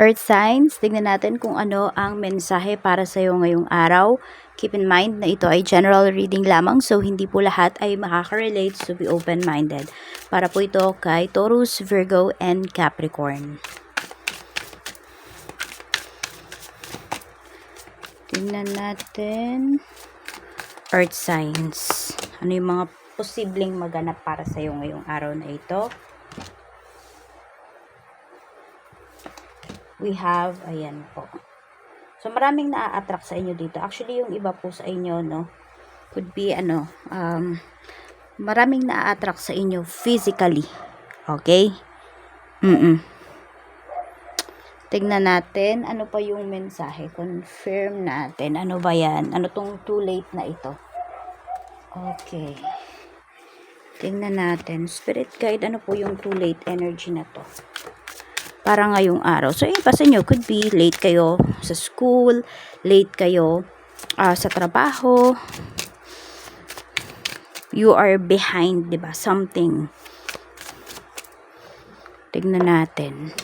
Earth signs, tignan natin kung ano ang mensahe para sa iyo ngayong araw. Keep in mind na ito ay general reading lamang so hindi po lahat ay makaka-relate so be open-minded. Para po ito kay Taurus, Virgo, and Capricorn. Tingnan natin. Earth signs. Ano yung mga posibleng maganap para sa iyo ngayong araw na ito? We have, ayan po. So, maraming na-attract sa inyo dito. Actually, yung iba po sa inyo, no, could be, ano, um, maraming na-attract sa inyo physically. Okay? Mm-mm. Tignan natin, ano pa yung mensahe. Confirm natin. Ano ba yan? Ano tong too late na ito? Okay. Tingnan natin. Spirit guide, ano po yung too late energy na to? Para ngayong araw. So, iba sa inyo, could be late kayo sa school, late kayo uh, sa trabaho, you are behind, di ba? Something. Tignan natin.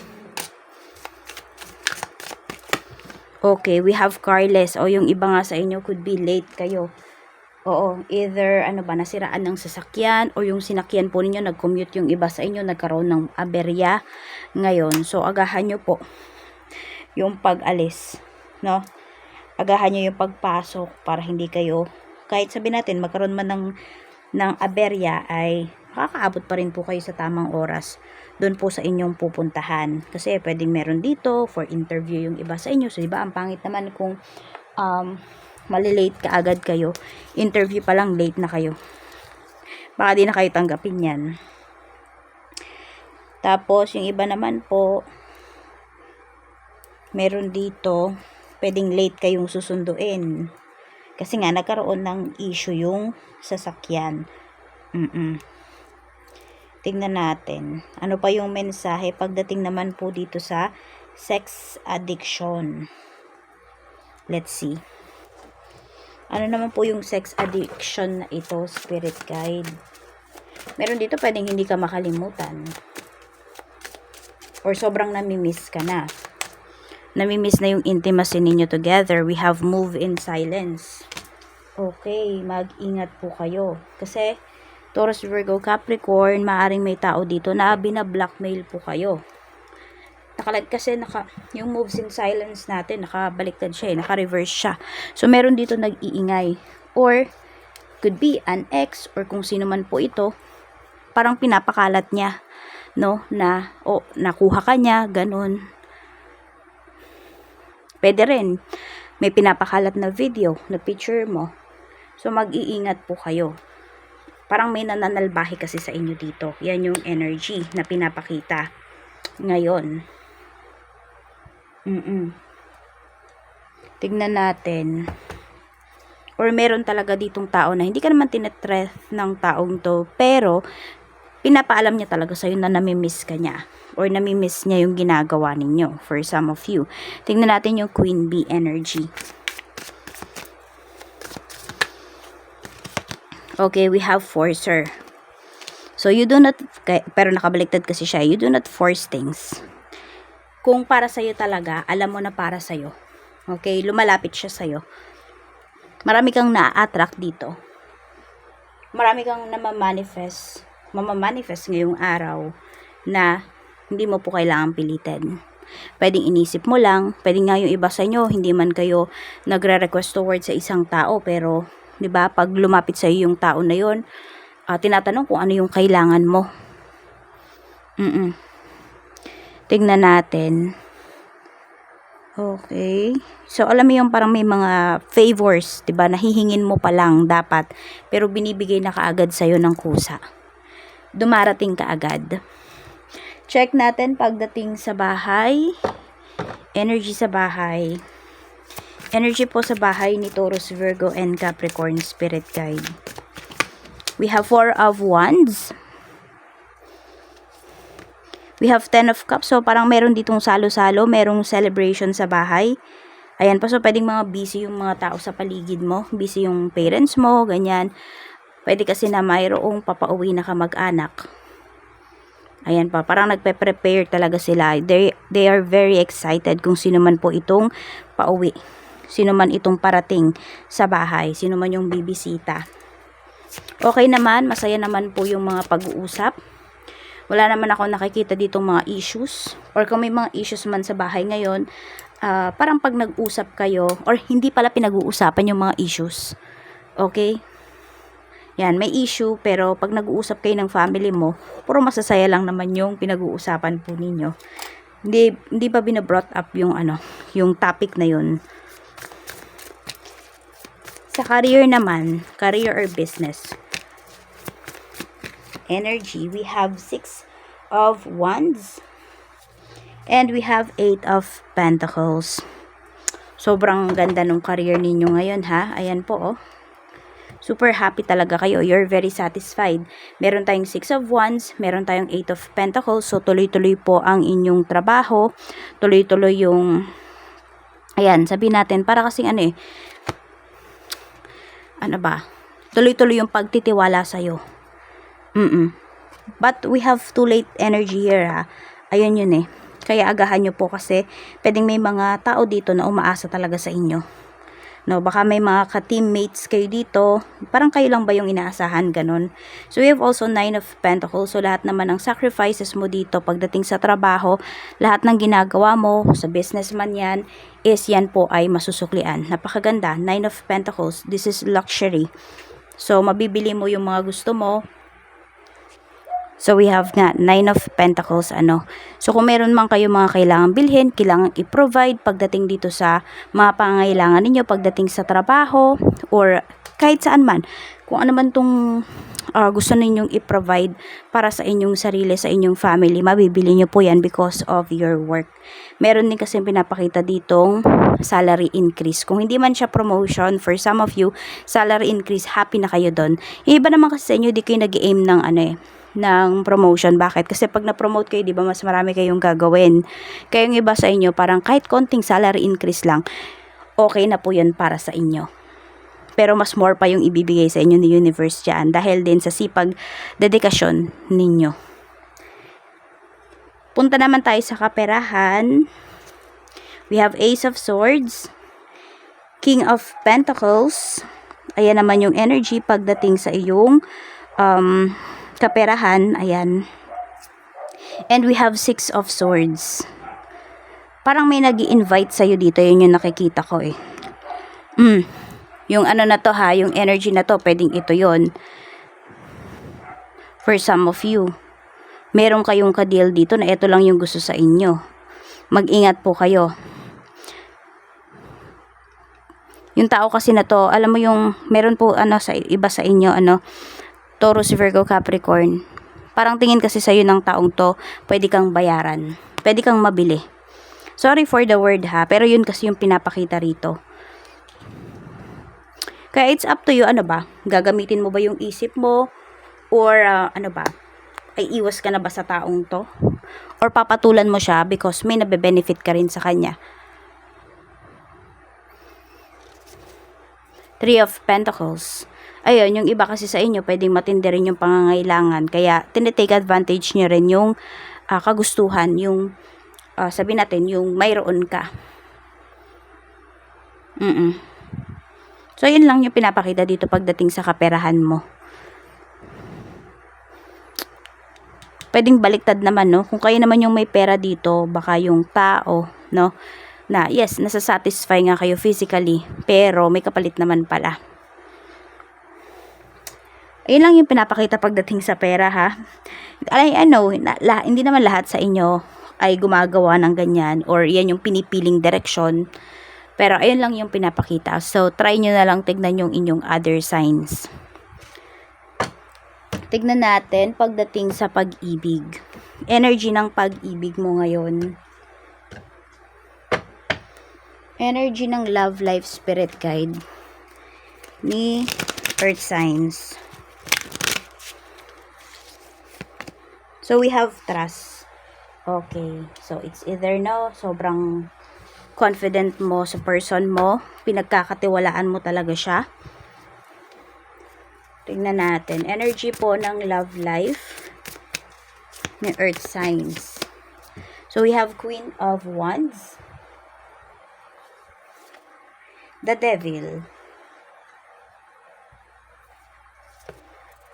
Okay, we have carless. O yung iba nga sa inyo could be late kayo Oo, either ano ba, nasiraan ng sasakyan o yung sinakyan po ninyo, nag-commute yung iba sa inyo, nagkaroon ng aberya ngayon. So, agahan nyo po yung pag-alis, no? Agahan nyo yung pagpasok para hindi kayo, kahit sabi natin, magkaroon man ng, ng aberya ay makakaabot pa rin po kayo sa tamang oras doon po sa inyong pupuntahan. Kasi pwedeng meron dito for interview yung iba sa inyo. So, diba, ang pangit naman kung um, malilate ka agad kayo. Interview pa lang late na kayo. Baka di na kayo tanggapin yan. Tapos, yung iba naman po, meron dito, pwedeng late kayong susunduin. Kasi nga, nagkaroon ng issue yung sasakyan. Mm-mm. Tingnan natin. Ano pa yung mensahe pagdating naman po dito sa sex addiction. Let's see. Ano naman po yung sex addiction na ito, spirit guide? Meron dito pwedeng hindi ka makalimutan. Or sobrang namimiss ka na. Namimiss na yung intimacy ninyo together. We have move in silence. Okay, mag-ingat po kayo. Kasi, Taurus, Virgo, Capricorn, maaring may tao dito na binablockmail po kayo nakalag kasi naka, yung moves in silence natin, nakabaliktad siya, eh, naka-reverse siya. So, meron dito nag-iingay. Or, could be an ex, or kung sino man po ito, parang pinapakalat niya, no, na, o, oh, nakuha ka niya, ganun. Pwede rin, may pinapakalat na video, na picture mo. So, mag-iingat po kayo. Parang may nananalbahi kasi sa inyo dito. Yan yung energy na pinapakita ngayon. Mm-mm. Tignan natin. Or meron talaga ditong tao na hindi ka naman tinetreth ng taong to, pero pinapaalam niya talaga sa'yo na namimiss ka niya. Or namimiss niya yung ginagawa ninyo for some of you. Tingnan natin yung Queen Bee energy. Okay, we have forcer. So, you do not, pero nakabaliktad kasi siya, you do not force things kung para sa'yo talaga, alam mo na para sa'yo. Okay, lumalapit siya sa'yo. Marami kang na-attract dito. Marami kang namamanifest, mamamanifest ngayong araw na hindi mo po kailangan pilitin. Pwedeng inisip mo lang, pwedeng nga yung iba sa inyo, hindi man kayo nagre-request towards sa isang tao, pero, di ba, pag lumapit sa iyo yung tao na yon, uh, tinatanong kung ano yung kailangan mo. Mm-mm. Tingnan natin. Okay. So, alam mo yung parang may mga favors, ba? Nahihingin mo pa lang dapat, pero binibigay na kaagad sa ng kusa. Dumarating ka agad. Check natin pagdating sa bahay. Energy sa bahay. Energy po sa bahay ni Taurus, Virgo, and Capricorn Spirit Guide. We have Four of Wands. We have 10 of cups. So, parang meron ditong salo-salo. Merong celebration sa bahay. Ayan pa. So, pwedeng mga busy yung mga tao sa paligid mo. Busy yung parents mo, ganyan. Pwede kasi na mayroong papauwi na ka mag-anak. Ayan pa, parang nagpe-prepare talaga sila. They, they are very excited kung sino man po itong pauwi. Sino man itong parating sa bahay. Sino man yung bibisita. Okay naman, masaya naman po yung mga pag-uusap. Wala naman ako nakikita ditong mga issues. Or kung may mga issues man sa bahay ngayon, ah, parang pag nag-usap kayo, or hindi pala pinag-uusapan yung mga issues. Okay? Yan, may issue, pero pag nag-uusap kayo ng family mo, puro masasaya lang naman yung pinag-uusapan po ninyo. Hindi, hindi ba binabrought up yung ano, yung topic na yun. Sa career naman, career or business, energy, we have six of wands, and we have eight of pentacles. Sobrang ganda ng career ninyo ngayon ha. Ayan po oh super happy talaga kayo. You're very satisfied. Meron tayong 6 of Wands, meron tayong 8 of Pentacles. So, tuloy-tuloy po ang inyong trabaho. Tuloy-tuloy yung, ayan, sabihin natin, para kasing ano eh, ano ba, tuloy-tuloy yung pagtitiwala sa'yo. Mm-mm. But we have too late energy here ha. Ayun yun eh. Kaya agahan nyo po kasi pwedeng may mga tao dito na umaasa talaga sa inyo. No, baka may mga ka-teammates kayo dito. Parang kayo lang ba yung inaasahan, ganun. So, we have also Nine of Pentacles. So, lahat naman ng sacrifices mo dito pagdating sa trabaho, lahat ng ginagawa mo, sa business man yan, is yan po ay masusuklian. Napakaganda. Nine of Pentacles. This is luxury. So, mabibili mo yung mga gusto mo, So, we have nga, Nine of Pentacles, ano. So, kung meron man kayo mga kailangan bilhin, kailangan i-provide pagdating dito sa mga pangangailangan ninyo, pagdating sa trabaho, or kahit saan man. Kung ano man tong uh, gusto ninyong i-provide para sa inyong sarili, sa inyong family, mabibili nyo po yan because of your work. Meron din kasi pinapakita ditong salary increase. Kung hindi man siya promotion, for some of you, salary increase, happy na kayo doon. Iba naman kasi sa inyo, di kayo nag-aim ng ano eh, ng promotion. Bakit? Kasi pag na-promote kayo, di ba, mas marami kayong gagawin. Kaya yung iba sa inyo, parang kahit konting salary increase lang, okay na po yun para sa inyo. Pero mas more pa yung ibibigay sa inyo ni universe dyan dahil din sa sipag dedikasyon ninyo. Punta naman tayo sa kaperahan. We have Ace of Swords, King of Pentacles. Ayan naman yung energy pagdating sa iyong um, kaperahan, ayan. And we have six of swords. Parang may nag invite sa'yo dito, yun yung nakikita ko eh. Mm. Yung ano na to ha, yung energy na to, pwedeng ito yon For some of you. Meron kayong kadeal dito na ito lang yung gusto sa inyo. Mag-ingat po kayo. Yung tao kasi na to, alam mo yung, meron po ano sa iba sa inyo, ano, Taurus, Virgo, Capricorn. Parang tingin kasi sa'yo ng taong to, pwede kang bayaran. Pwede kang mabili. Sorry for the word ha, pero yun kasi yung pinapakita rito. Kaya it's up to you, ano ba? Gagamitin mo ba yung isip mo? Or uh, ano ba? Ay iwas ka na ba sa taong to? Or papatulan mo siya because may nabe-benefit ka rin sa kanya? Three of Pentacles ayun, yung iba kasi sa inyo, pwedeng matindi rin yung pangangailangan. Kaya, tinitake advantage nyo rin yung uh, kagustuhan, yung, uh, sabi natin, yung mayroon ka. Mm, -mm. So, yun lang yung pinapakita dito pagdating sa kaperahan mo. Pwedeng baliktad naman, no? Kung kayo naman yung may pera dito, baka yung tao, no? Na, yes, nasa-satisfy nga kayo physically, pero may kapalit naman pala. Ayun lang yung pinapakita pagdating sa pera ha. I, I know, hindi naman lahat sa inyo ay gumagawa ng ganyan or yan yung pinipiling direction. Pero ayun lang yung pinapakita. So, try nyo na lang tignan yung inyong other signs. Tignan natin pagdating sa pag-ibig. Energy ng pag-ibig mo ngayon. Energy ng love life spirit guide ni earth signs. So, we have trust. Okay. So, it's either no, sobrang confident mo sa person mo, pinagkakatiwalaan mo talaga siya. Tingnan natin. Energy po ng love life. ng earth signs. So, we have Queen of Wands. The Devil.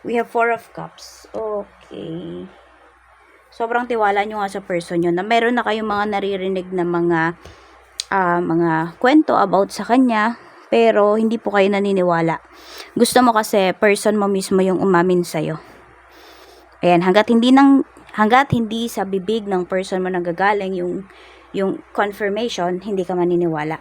We have Four of Cups. Okay. Sobrang tiwala nyo nga sa person nyo na meron na kayong mga naririnig na mga ah, mga kwento about sa kanya pero hindi po kayo naniniwala. Gusto mo kasi person mo mismo yung umamin sa'yo. Ayan, hanggat hindi nang hanggat hindi sa bibig ng person mo nanggagaling yung yung confirmation, hindi ka maniniwala.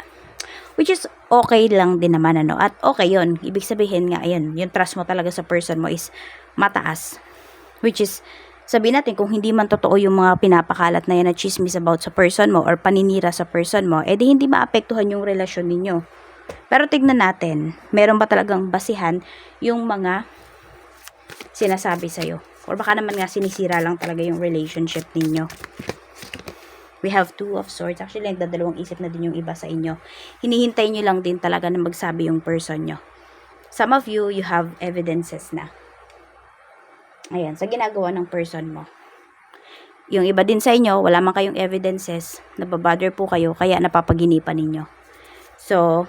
Which is okay lang din naman ano. At okay yon Ibig sabihin nga, ayan, yung trust mo talaga sa person mo is mataas. Which is, sabihin natin, kung hindi man totoo yung mga pinapakalat na yan na chismis about sa person mo or paninira sa person mo, edi hindi maapektuhan yung relasyon ninyo. Pero tignan natin, meron ba talagang basihan yung mga sinasabi sa'yo? Or baka naman nga sinisira lang talaga yung relationship ninyo. We have two of swords. Actually, nagdadalawang isip na din yung iba sa inyo. Hinihintay nyo lang din talaga na magsabi yung person nyo. Some of you, you have evidences na. Ayan, sa ginagawa ng person mo. Yung iba din sa inyo, wala man kayong evidences, nababother po kayo, kaya napapaginipan ninyo. So,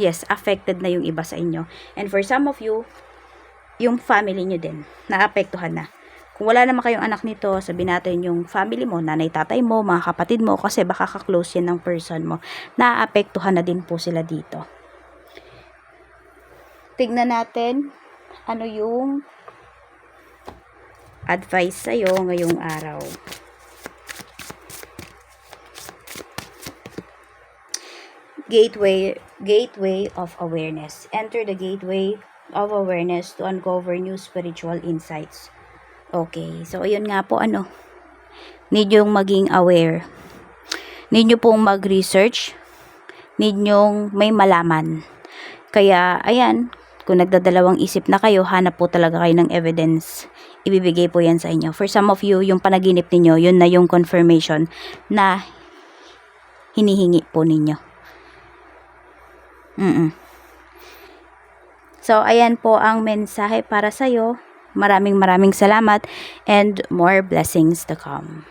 yes, affected na yung iba sa inyo. And for some of you, yung family nyo din, naapektuhan na. Kung wala naman kayong anak nito, sabi natin yung family mo, nanay, tatay mo, mga kapatid mo, kasi baka ka-close yan ng person mo, naapektuhan na din po sila dito. Tignan natin, ano yung advice sa'yo ngayong araw. Gateway, gateway of awareness. Enter the gateway of awareness to uncover new spiritual insights. Okay, so ayun nga po ano, need yung maging aware. Need nyo pong mag-research. Need nyong may malaman. Kaya, ayan, kung nagdadalawang isip na kayo, hanap po talaga kayo ng evidence. Ibibigay po yan sa inyo. For some of you, yung panaginip ninyo, yun na yung confirmation na hinihingi po ninyo. Mm So, ayan po ang mensahe para sa'yo. Maraming maraming salamat and more blessings to come.